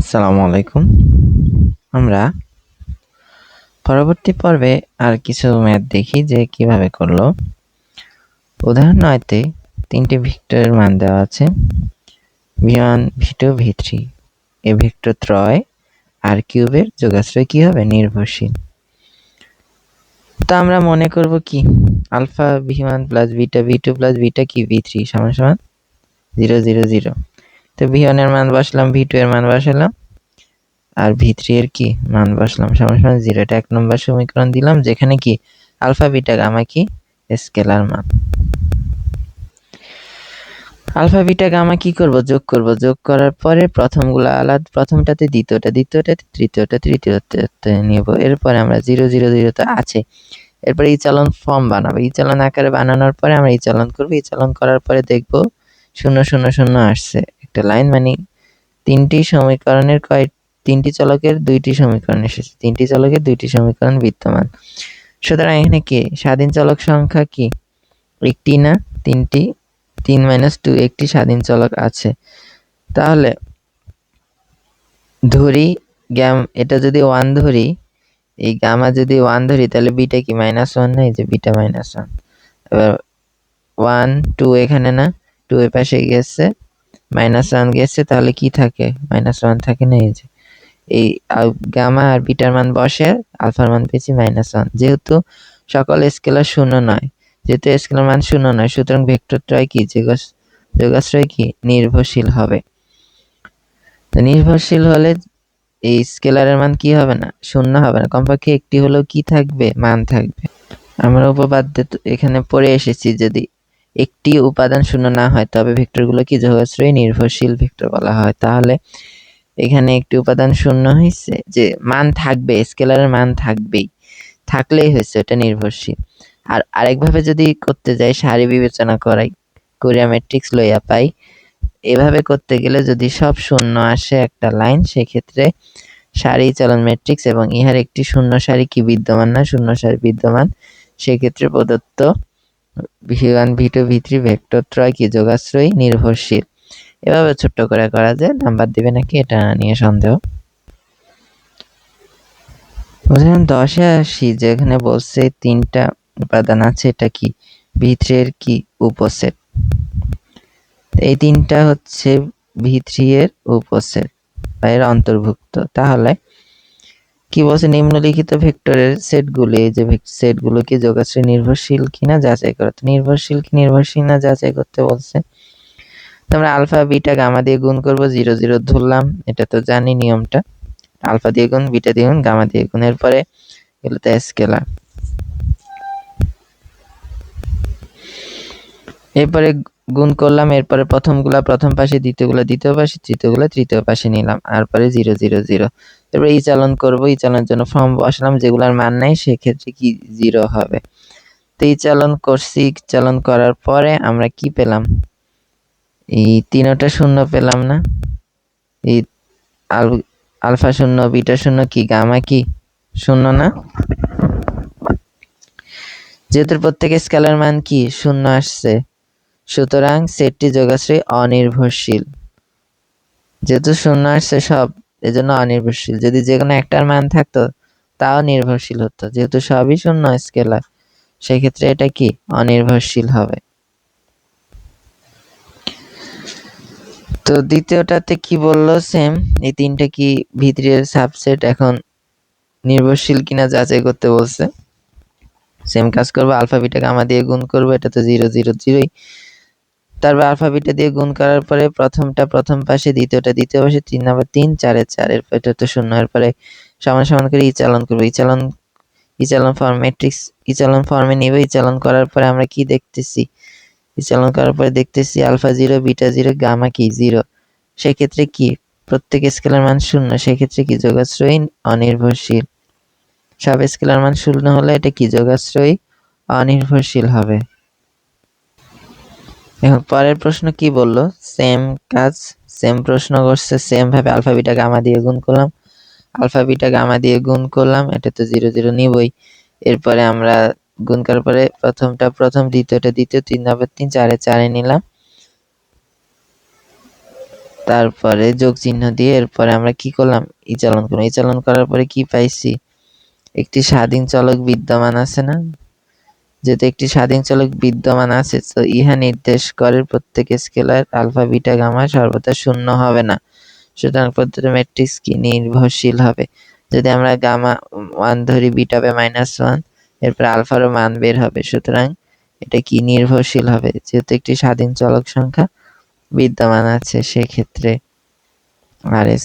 আসসালামু আলাইকুম আমরা পরবর্তী পর্বে আর কিছু ম্যাথ দেখি যে কীভাবে করল। উদাহরণ নয়তে তিনটি ভেক্টরের মান দেওয়া আছে। V one, V two, V three. এ ভেক্টর ত্রয় আর কিউবের যোগাশ্রয় কী হবে? নির্ভরশীল। তো আমরা মনে করব কি? Alpha V one plus beta V two plus beta কি? ভি থ্রি সমান সমান জিরো জিরো জিরো। তো ভি ওয়ানের মান বসালাম ভি টু এর মান বসালাম। আর ভি থ্রি এর কি মান বসলাম? সমান সমান জিরো। এক নম্বর সমীকরণ দিলাম, যেখানে কি? আলফা, বিটা, গামা কি? স্কেলার মান। আলফা, বিটা, গামা কি করব? যোগ করব। যোগ করার পরে প্রথমগুলো আলাদা, প্রথমটাতে দ্বিতীয়টা, দ্বিতীয়টাতে তৃতীয়টা, তৃতীয়টাতে নিব। এরপরে আমরা জিরো জিরো জিরো তো আছে। এরপরে এই চালন ফর্ম বানাবো। এই চালন আকারে বানানোর পরে আমরা এই চালন করব। এই চালন করার পরে দেখব শূন্য শূন্য শূন্য আসছে। একটা লাইন মানে তিনটি সমীকরণের কয়, তিনটি চলকের দুইটি সমীকরণ এসেছে। তিনটি চলকের দুইটি সমীকরণ বিদ্যমান। সুতরাং এখানে কি? স্বাধীন চলক সংখ্যা কি? একটি না, তিনটি, তিন মাইনাস টু একটি স্বাধীন চলক আছে। তাহলে ধরি গ্যাম, এটা যদি ওয়ান ধরি, এই গামা যদি ওয়ান ধরি, তাহলে বিটা কি মাইনাস ওয়ান না? এই যে বিটা মাইনাস ওয়ান। এবার ওয়ান, টু এখানে না, টু এর পাশে গেছে। মাইনাস ওয়ান গেছে, তাহলে কি থাকে? মাইনাস ওয়ান থাকে না, এই যে। এই গামা আর বিটার মান বসে আলফার মান পেয়েছি মাইনাস ওয়ান যেহেতু সকল স্কেলার শূন্য নয়, যেহেতু স্কেলার মান শূন্য নয়, সুতরাং ভেক্টরটাই কি? যোগাশ্রয় কি? নির্ভরশীল হবে। তো নির্ভরশীল হলে এই স্কেলারের মান কি হবে না? শূন্য হবে না। কমপক্ষে একটি হলেও কি থাকবে? মান থাকবে। আমরা উপপাদ্য এখানে পড়ে এসেছি যদি একটি উপাদান শূন্য না হয়, তবে ভেক্টরগুলো কি যোগাশ্রয়ী নির্ভরশীল ভেক্টর বলা হয়? তাহলে এখানে একটি উপাদান শূন্য হয়েছে যে মান থাকবে, স্কেলারের মান থাকবেই, থাকলেই হয়েছে এটা নির্ভরশীল। আর আরেকভাবে যদি করতে যাই, সারি বিবেচনা করাই, কোরিয়া ম্যাট্রিক্স লইয়া পাই, এভাবে করতে গেলে যদি সব শূন্য আসে একটা লাইন, সেক্ষেত্রে সারি চলন ম্যাট্রিক্স এবং ইহার একটি শূন্য সারি কি বিদ্যমান না শূন্য সারি বিদ্যমান, সেক্ষেত্রে প্রদত্ত one V two V three vector ত্রয় কি যোগাশ্রয়ী? নির্ভরশীল। এভাবে ছোট্ট করে করা যায়, নাম্বার দিবে নাকি এটা নিয়ে সন্দেহ। উদাহরণ দশে আসি, যেখানে বলছে তিনটা উপাদান আছে, এটা কি? ভিত্রের কি উপসেট? এই তিনটা হচ্ছে ভি এর উপসেট, বা এর অন্তর্ভুক্ত। তাহলে কি বলছে? নিম্নলিখিত ভেক্টরের সেটগুলি যে সেটগুলো কি যোগাশ্রী নির্ভরশীল কিনা যাচাই করতে নির্ভরশীল কি নির্ভরশীল না যাচাই করতে বলছে? আমরা আলফা, বিটা, গামা দিয়ে গুণ করব, জিরো জিরো ধরলাম। এটা তো জানি নিয়মটা। আলফা দিয়ে গুণ, বিটা দিয়ে গুণ, গামা দিয়ে গুণ। এরপরে এগুলো তো স্কেলার। এরপরে গুণ করলাম, এরপরে প্রথমগুলা প্রথম পাশে, দ্বিতীয়গুলা দ্বিতীয় পাশে, তৃতীয়গুলা তৃতীয় পাশে নিলাম, তারপরে জিরো জিরো জিরো। এরপরে এই চালন করব এই জন্য ফর্ম বসালাম, যেগুলার মান নাই, সেক্ষেত্রে কি জিরো হবে? তো এই চালন করছি চালন করার পরে আমরা কি পেলাম? এই তিনোটা শূন্য পেলাম না? এই আলফা শূন্য, বিটা শূন্য কি, গামা কি? শূন্য না? যেহেতু প্রত্যেক স্কেলার মান কি? শূন্য আসছে। সুতরাং সেটটি যোগাশ্রী অনির্ভরশীল। যেহেতু শূন্য আসছে সব, এজন্য অনির্ভরশীল। যদি যে কোনো একটার মান থাকতো, তাও নির্ভরশীল হতো। যেহেতু সবই শূন্য স্কেলার, সেক্ষেত্রে এটা কি? অনির্ভরশীল হবে। তো দ্বিতীয়টাতে কি বলল সেম? এই তিনটা কি ভিতরের সাবসেট এখন নির্ভরশীল কিনা যাচাই করতে বলছে। সেম কাজ করব, আলফা, বিটা, গামা দিয়ে গুণ করব, এটা তো জিরো জিরো জিরোই তারপর আলফা দিয়ে গুণ করার পরে প্রথমটা প্রথম পাশে, দ্বিতীয়টা, দ্বিতীয় পাশে, তিন নাম্বার, তিন চারের চার, এরপর এটা তো শূন্য, এরপরে সমান সমান করে ই চালন করব। ইচালন চালন ই চালন ফর্ম ম্যাট্রিক্স ই চালন ফর্মে নিব। ই চালন করার পরে আমরা কি দেখতেছি? চালন করার পরে দেখতেছি alpha zero, beta zero, gamma কি জিরো। সেক্ষেত্রে কি? প্রত্যেক স্কেলার মান শূন্য, সেক্ষেত্রে কি যোগাশ্রয়ী? অনির্ভরশীল। সব স্কেলার মান শূন্য হলে এটা কি? যোগাশ্রয়ী, অনির্ভরশীল হবে। এখন পরের প্রশ্ন কি বলল? সেম কাজ সেম প্রশ্ন করছে সেম ভাবে আলফা বিটা গামা দিয়ে গুণ করলাম। আলফা বিটা গামা দিয়ে গুণ করলাম, এটা তো জিরো জিরো নিবই। এরপরে আমরা গুণ করার পরে প্রথমটা, প্রথম দ্বিতীয়টা, দ্বিতীয় তিন নম্বর তিন, চারে চারে নিলাম। তারপরে যোগ চিহ্ন দিয়ে এরপরে আমরা কি করলাম? ই চালন করলাম। ই চালন করার পরে কি পাইছি? একটি স্বাধীন চলক বিদ্যমান আছে না? যেহেতু একটি স্বাধীন চলক বিদ্যমান আছে, তো ইহা নির্দেশ করে প্রত্যেক স্কেলার আলফা, বিটা, গামা সর্বদা শূন্য হবে না। সুতরাং প্রদত্ত ম্যাট্রিক্স কি নির্ভরশীল হবে। যদি আমরা গামা ওয়ান ধরি, বিটা হবে মাইনাস ওয়ান এরপর আলফারও মান বের হবে। সুতরাং এটা কি নির্ভরশীল হবে? যেহেতু একটি স্বাধীন চলক সংখ্যা বিদ্যমান আছে, সেক্ষেত্রে আর এস